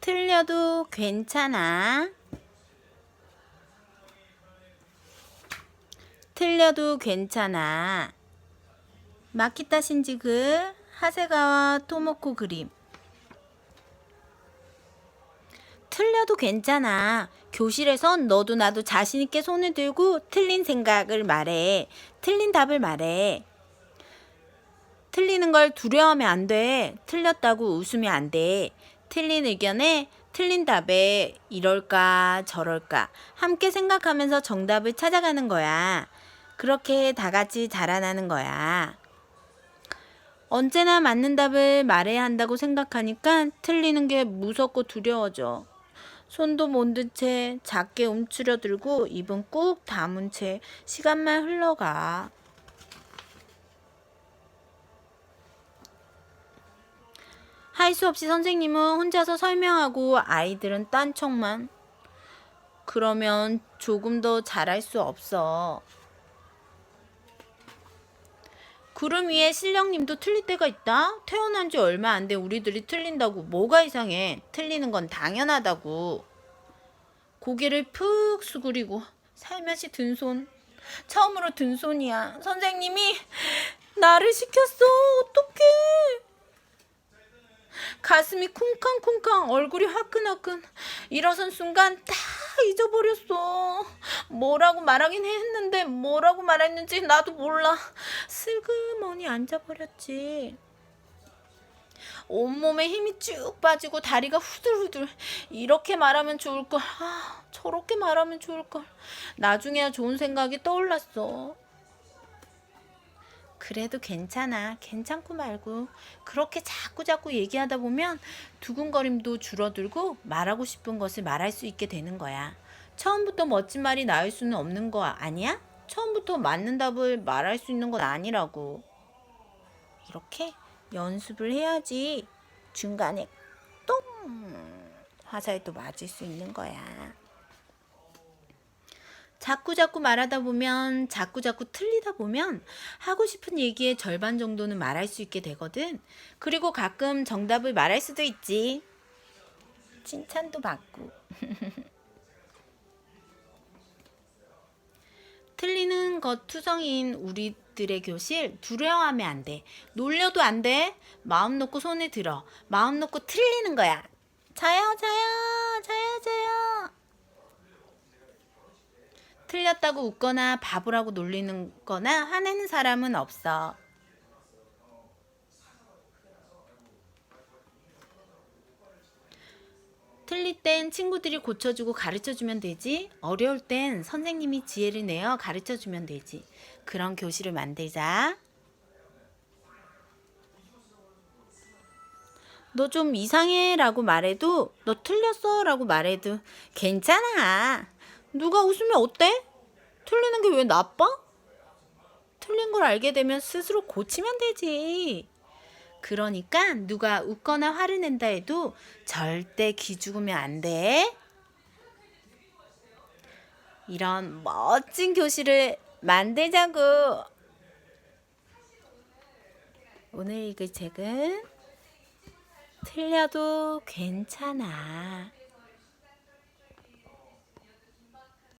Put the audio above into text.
틀려도 괜찮아. 틀려도 괜찮아. 마키타 신지그 하세가와 토모코 그림. 틀려도 괜찮아. 교실에선 너도 나도 자신있게 손을 들고 틀린 생각을 말해. 틀린 답을 말해. 틀리는 걸 두려워하면 안 돼. 틀렸다고 웃으면 안 돼. 틀린 의견에 틀린 답에 이럴까 저럴까 함께 생각하면서 정답을 찾아가는 거야. 그렇게 다 같이 자라나는 거야. 언제나 맞는 답을 말해야 한다고 생각하니까 틀리는 게 무섭고 두려워져. 손도 못든채 작게 움츠려 들고 입은 꾹 다문 채 시간만 흘러가. 할 수 없이 선생님은 혼자서 설명하고 아이들은 딴청만. 그러면 조금 더 잘할 수 없어. 구름 위에 신령님도 틀릴 때가 있다? 태어난 지 얼마 안 돼 우리들이 틀린다고 뭐가 이상해? 틀리는 건 당연하다고. 고개를 푹 수그리고 살며시 든 손. 처음으로 든 손이야. 선생님이 나를 시켰어. 가슴이 쿵쾅쿵쾅 얼굴이 화끈화끈. 일어선 순간 다 잊어버렸어. 뭐라고 말하긴 했는데 뭐라고 말했는지 나도 몰라. 슬그머니 앉아버렸지. 온몸에 힘이 쭉 빠지고 다리가 후들후들. 이렇게 말하면 좋을걸. 아 저렇게 말하면 좋을걸. 나중에야 좋은 생각이 떠올랐어 그래도 괜찮아. 괜찮고 말고. 그렇게 자꾸 자꾸 얘기하다 보면 두근거림도 줄어들고 말하고 싶은 것을 말할 수 있게 되는 거야. 처음부터 멋진 말이 나올 수는 없는 거 아니야? 처음부터 맞는 답을 말할 수 있는 건 아니라고. 이렇게 연습을 해야지 중간에 똥 화살도 맞을 수 있는 거야. 자꾸 자꾸 말하다 보면 자꾸 자꾸 틀리다 보면 하고 싶은 얘기의 절반 정도는 말할 수 있게 되거든. 그리고 가끔 정답을 말할 수도 있지. 칭찬도 받고. 틀리는 것 투성이인 우리들의 교실 두려워하면 안 돼. 놀려도 안 돼. 마음 놓고 손에 들어. 마음 놓고 틀리는 거야. 자요, 자요, 자요, 자요. 틀렸다고 웃거나 바보라고 놀리는 거나 화내는 사람은 없어. 틀릴 땐 친구들이 고쳐주고 가르쳐주면 되지. 어려울 땐 선생님이 지혜를 내어 가르쳐주면 되지. 그런 교실을 만들자. 너 좀 이상해 라고 말해도, 너 틀렸어 라고 말해도 괜찮아. 누가 웃으면 어때? 틀리는 게 왜 나빠? 틀린 걸 알게 되면 스스로 고치면 되지. 그러니까 누가 웃거나 화를 낸다 해도 절대 기죽으면 안 돼. 이런 멋진 교실을 만들자고. 오늘 읽을 책은 틀려도 괜찮아.